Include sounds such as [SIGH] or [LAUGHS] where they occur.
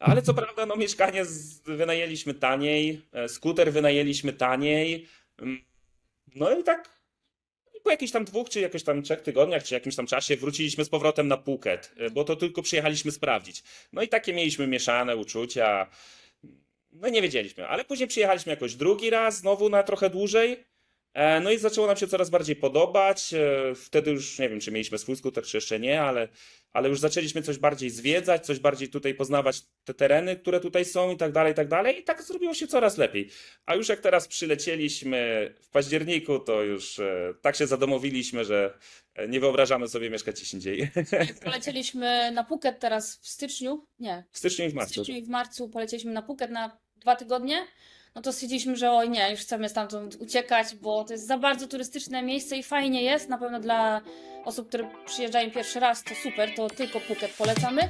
Ale co prawda, no mieszkanie wynajęliśmy taniej, e, skuter wynajęliśmy taniej. mm, No i tak po jakichś tam dwóch, czy jakoś tam trzech tygodniach, czy jakimś tam czasie wróciliśmy z powrotem na Phuket, e, bo to tylko przyjechaliśmy sprawdzić. No i takie mieliśmy mieszane uczucia. No nie wiedzieliśmy, ale później przyjechaliśmy jakoś drugi raz, znowu na trochę dłużej. E, No i zaczęło nam się coraz bardziej podobać. E, Wtedy już nie wiem, czy mieliśmy swój skuter, czy jeszcze nie, ale, ale już zaczęliśmy coś bardziej zwiedzać, coś bardziej tutaj poznawać te tereny, które tutaj są i tak dalej, i tak dalej. I tak zrobiło się coraz lepiej. A już jak teraz przylecieliśmy w październiku, to już e, tak się zadomowiliśmy, że nie wyobrażamy sobie mieszkać gdzieś indziej. [LAUGHS] Polecieliśmy na Phuket teraz w styczniu. Nie, W styczniu i w w marcu. styczniu i w marcu polecieliśmy na Phuket na dwa tygodnie. No to stwierdziliśmy, że oj nie, już chcemy stamtąd uciekać, bo to jest za bardzo turystyczne miejsce i fajnie jest. Na pewno dla osób, które przyjeżdżają pierwszy raz, to super, to tylko Phuket polecamy.